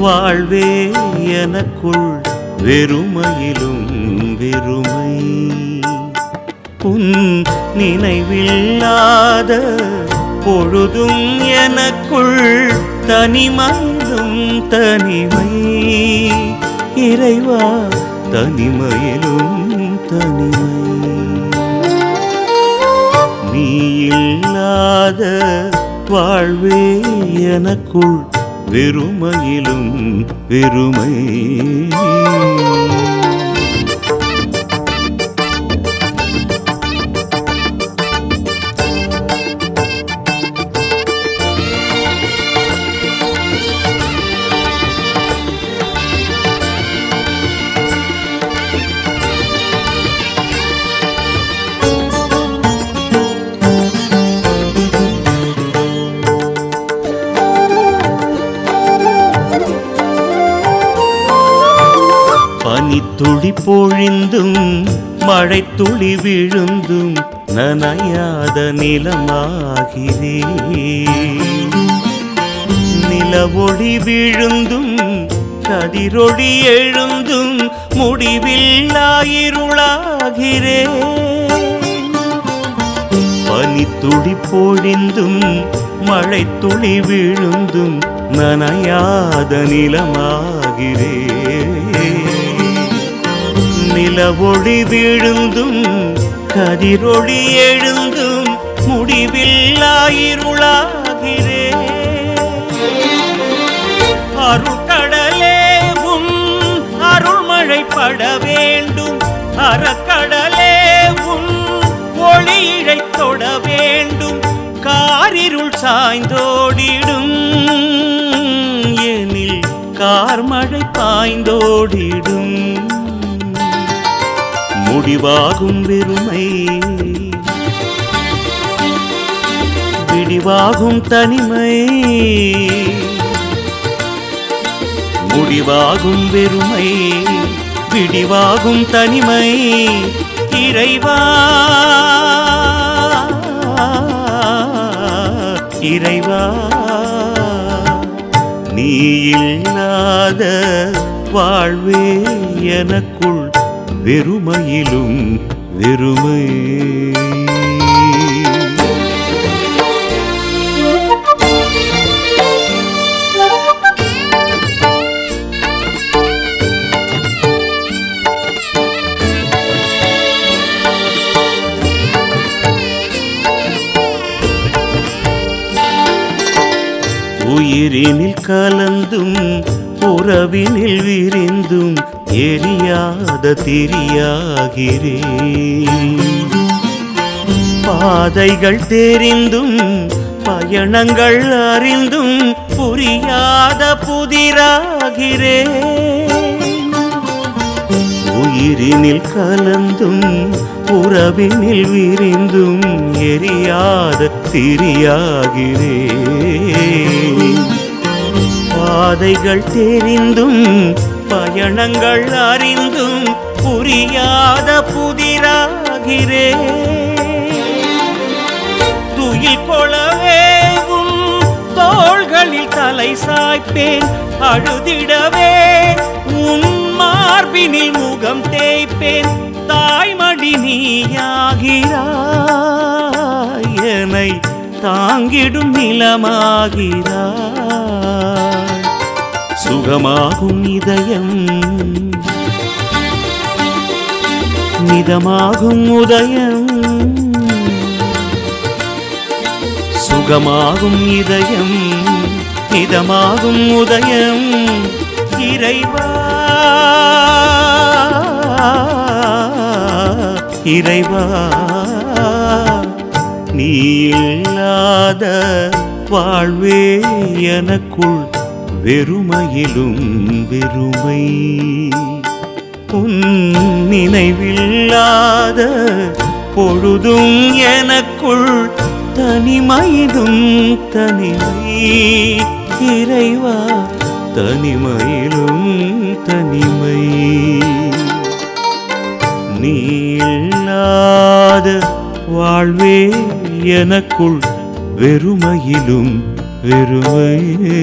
வாழ்வே எனக்குள் வெறுமையிலும் வெறுமை. உன் நினைவில்லாத பொழுதும் எனக்குள் தனிமையிலும் தனிமை. இறைவா தனிமையிலும் தனிமை. நீ இல்லாத வாழ்வே எனக்குள் வெறுமையிலும் வெறுமை. துளி பொழிந்தும் மழை துளி விழுந்தும் நனையாத நிலமாகிறே. நிலவொளி விழுந்தும் கதிரொளி எழுந்தும் முடிவில்லாயிருளாகிறே. பனித்துளி பொழிந்தும் மழை துளி விழுந்தும் நனையாத நிலமாகிறே. நிலவொளி விழுந்தும் கதிரொளி எழுந்தும் முடிவில்லாயிருளாகிறே. அருள்கடலே உன் அருள்மழை பட வேண்டும் அறக்கடலே உன் ஒளியிழை தொட வேண்டும் காரிருள் சாய்ந்தோடிடும். எனில் கார்மழை பாய்ந்தோடிடும். முடிவாகும் வெறுமை. விடிவாகும் தனிமை. முடிவாகும் வெறுமை. விடிவாகும் தனிமை. இறைவா. இறைவா. நீ இல்லாத வாழ்வே எனக்கு வெறுமையிலும் வெறுமை உயிரினில் கலந்தும் உறவினில் விரிந்தும் எரியாத திரியாகிறே. பாதைகள் தெரிந்தும் பயணங்கள் அறிந்தும் புரியாத புதிராகிறே. உயிரினில் கலந்தும் உறவினில் விரிந்தும் எரியாத திரியாகிறே. பாதைகள் தெரிந்தும் பயணங்கள் அறிந்தும் புரியாத புதிராகிறே. துயில் கொளவேவும் தோள்களில் தலை சாய்ப்பேன் அழுதிடவே உன் மார்பினில் முகம் தேய்ப்பேன் தாய்மடி நீயாகிறாய் என்னை தாங்கிடும் நிலமாகிறாய். சுகமாகும் இதயம். மிதமாகும் உதயம். சுகமாகும் இதயம். மிதமாகும் உதயம். இறைவா. இறைவா. நீ இல்லாத வாழ்வே எனக்குள் வெறுமையிலும் வெறுமை. உன் நினைவில்லாத பொழுதும் எனக்குள் தனிமையிலும் தனிமை. இறைவா தனிமையிலும் தனிமை. நீல்லாத வாழ்வே எனக்குள் வெறுமையிலும் வெறுமையே